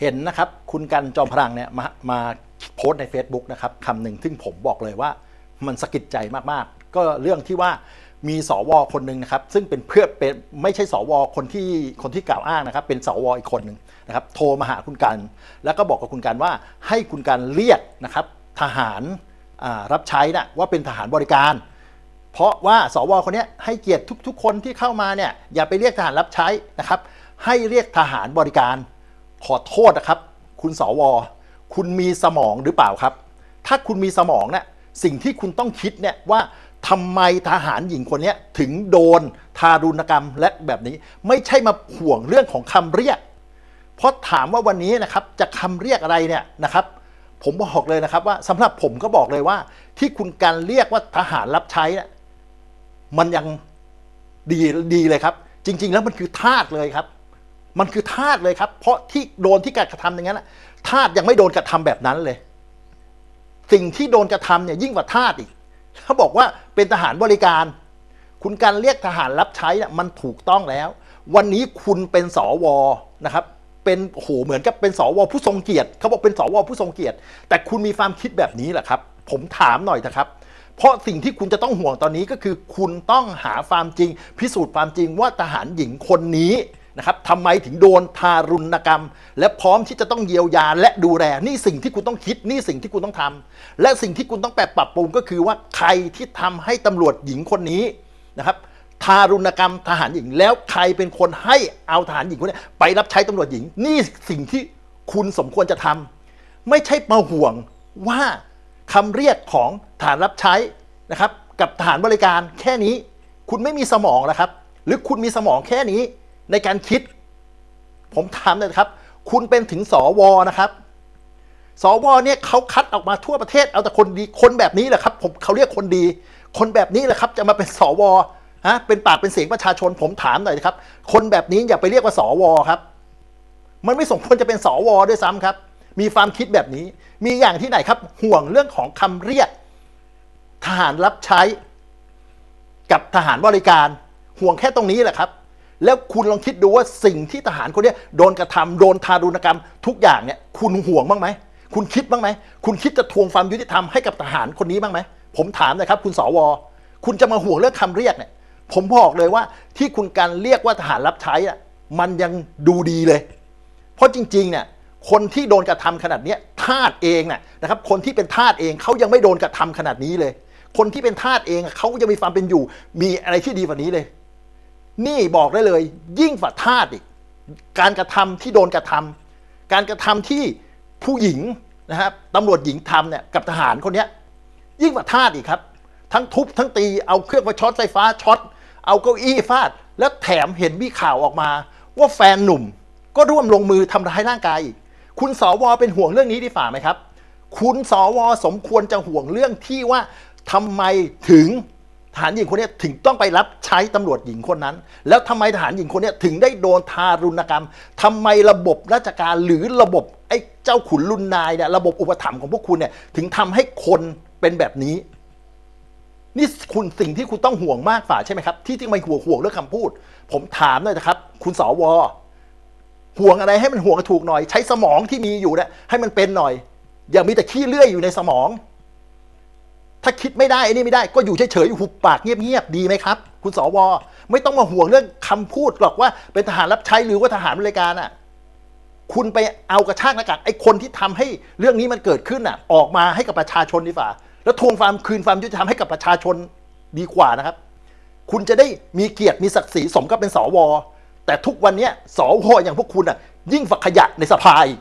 เห็นนะครับคุณกันจอมพลังเนี่ยมามาโพสต์ใน Facebook นะครับคำหนึ่งซึ่งผมบอกเลยว่ามันสะกิดใจมากๆ ก็เรื่องที่ว่ามีสวคนหนึ่งนะครับ ซึ่งเป็นเพื่อนเป็นไม่ใช่สวคนที่คนที่กล่าวอ้างนะครับ เป็นสวอีกคนหนึ่งนะครับ โทรมาหาคุณกัน แล้วก็บอกกับคุณกันว่าให้คุณกันเรียกนะครับทหารรับใช้นะว่าเป็นทหารบริการ เพราะว่าสวคนเนี้ยให้เกียรติทุก ๆ คนที่เข้ามาเนี่ยอย่าไปเรียกทหารรับใช้นะครับ ให้เรียกทหารบริการ ขอโทษนะครับ คุณสว คุณมีสมองหรือเปล่าครับ ถ้าคุณมีสมองเนี่ยสิ่งที่คุณต้องคิดเนี่ยว่าทำไมทหารหญิงคนนี้ถึงโดนทารุณกรรมและแบบนี้ ไม่ใช่มาห่วงเรื่องของคำเรียก เพราะถามว่าวันนี้นะครับจะคำเรียกอะไรเนี่ยนะครับ ผมบอกเลยนะครับว่าสำหรับผมก็บอกเลยว่า ที่คุณการเรียกว่าทหารรับใช้เนี่ยมันยังดีดีเลยครับ จริง ๆ แล้วมันคือทาสเลยครับ มันคือทาสเลยครับ เพราะที่โดนที่การกระทำอย่างนั้นน่ะทาสยังไม่โดนกระทำแบบนั้นเลย สิ่งที่โดนกระทำเนี่ยยิ่งกว่าทาสอีกเขาบอกว่าเป็นทหารบริการ คุณการเรียกทหารรับใช้เนี่ยมันถูกต้องแล้ว วันนี้คุณเป็นสวนะครับ เป็นโอ้โหเหมือนกับเป็นสวผู้ทรงเกียรติเขาบอกเป็นสวผู้ทรงเกียรติ แต่คุณมีความคิดแบบนี้แหละครับ ผมถามหน่อยนะครับเพราะสิ่งที่คุณจะต้องห่วงตอนนี้ก็คือ คุณต้องหาความจริง พิสูจน์ความจริงว่าทหารหญิงคนนี้ นะครับทำไมถึงโดนทารุณกรรม และพร้อมที่จะต้องเยียวยาและดูแลนี่สิ่งที่คุณต้องคิดนี่สิ่งที่คุณต้องทำและสิ่งที่คุณต้องแปรปรับปรุงก็คือว่าใครที่ทำให้ตำรวจหญิงคนนี้นะครับทารุณกรรมทหารหญิงแล้วใครเป็นคนให้เอาทหารหญิงคนนี้ไปรับใช้ตำรวจหญิง นี่สิ่งที่คุณสมควรจะทำไม่ใช่มาห่วงว่าคำเรียกของทหารรับใช้นะครับ กับทหารบริการแค่นี้ คุณไม่มีสมองแล้วครับ หรือคุณมีสมองแค่นี้ ในการคิด ผมถามเลยครับ คุณเป็นถึงสวนะครับ สวเนี่ยเขาคัดออกมาทั่วประเทศเอาแต่คนดีคนแบบนี้แหละครับ ผมเขาเรียกคนดี คนแบบนี้แหละครับ จะมาเป็นสวฮะเป็นปากเป็นเสียงประชาชนผมถามหน่อยครับ คนแบบนี้อย่าไปเรียกว่าสวครับ มันไม่สมควรจะเป็นสวด้วยซ้ำครับ มีความคิดแบบนี้ มีอย่างที่ไหนครับ ห่วงเรื่องของคำเรียก ทหารรับใช้ กับทหารบริการ ห่วงแค่ตรงนี้แหละครับ แล้วคุณลองคิดดูว่าสิ่งที่ทหารคนเนี้ยโดนกระทำโดนทารุณกรรมทุกอย่างเนี่ยคุณห่วงบ้างไหม คุณคิดบ้างไหม คุณคิดจะทวงความยุติธรรมให้กับทหารคนนี้บ้างไหม ผมถามนะครับ คุณสว คุณจะมาห่วงเรื่องคำเรียกเนี่ย ผมบอกเลยว่าที่คุณการเรียกว่าทหารรับใช้อะมันยังดูดีเลย เพราะจริงๆเนี่ยคนที่โดนกระทำขนาดเนี้ยทาสเองน่ะนะครับคนที่เป็นทาสเองเขายังไม่โดนกระทำขนาดนี้เลย คนที่เป็นทาสเองเขายังมีความเป็นอยู่ มีอะไรที่ดีกว่านี้เลย นี่บอกได้เลย ยิ่งฝ่าทาสอีกการกระทำที่โดนกระทำการกระทำที่ผู้หญิงนะครับตำรวจหญิงทำเนี่ยกับทหารคนนี้ยิ่งกว่าทาสอีกครับ ทั้งทุบทั้งตีเอาเครื่องไฟช็อตไฟฟ้าช็อตเอาเก้าอี้ฟาด แล้วแถมเห็นมีข่าวออกมา ว่าแฟนหนุ่มก็ร่วมลงมือทำร้ายร่างกายอีกคุณสวเป็นห่วงเรื่องนี้ดีฝ่าไหมครับ คุณสวสมควรจะห่วงเรื่องที่ว่าทำไมถึง ทหารหญิงคนนี้ถึงต้องไปรับใช้ตำรวจหญิงคนนั้น แล้วทำไมทหารหญิงคนนี้ถึงได้โดนทารุณกรรมทำไมระบบราชการหรือระบบไอ้เจ้าขุนลุนนายเนี่ยระบบอุปถัมภ์ของพวกคุณเนี่ยถึงทำให้คนเป็นแบบนี้ นี่คุณสิ่งที่คุณต้องห่วงมากฝ่าใช่ไหมครับ ที่ที่ไม่ห่วงห่วงเรื่องคำพูด ผมถามหน่อยนะครับ คุณสวห่วงอะไรให้มันห่วงถูกหน่อย ใช้สมองที่มีอยู่เนี่ยให้มันเป็นหน่อย อย่ามีแต่ขี้เลื่อยอยู่ในสมอง ถ้าคิดไม่ได้ไอ้นี่ไม่ได้ก็อยู่เฉยๆหุบปากเงียบๆดีไหมครับ คุณสว ไม่ต้องมาห่วงเรื่องคำพูดหรอกว่าเป็นทหารรับใช้หรือว่าทหารบริการอะคุณไปเอากระชากหน้ากากไอ้คนที่ทำให้เรื่องนี้มันเกิดขึ้นน่ะ ออกมาให้กับประชาชนดีกว่า แล้วทวงความคืนความยุติธรรมให้กับประชาชนดีกว่านะครับ คุณจะได้มีเกียรติมีศักดิ์ศรีสมกับเป็นสว แต่ทุกวันนี้สวอย่างพวกคุณอะ ยิ่งฝักขยะในสภาอีก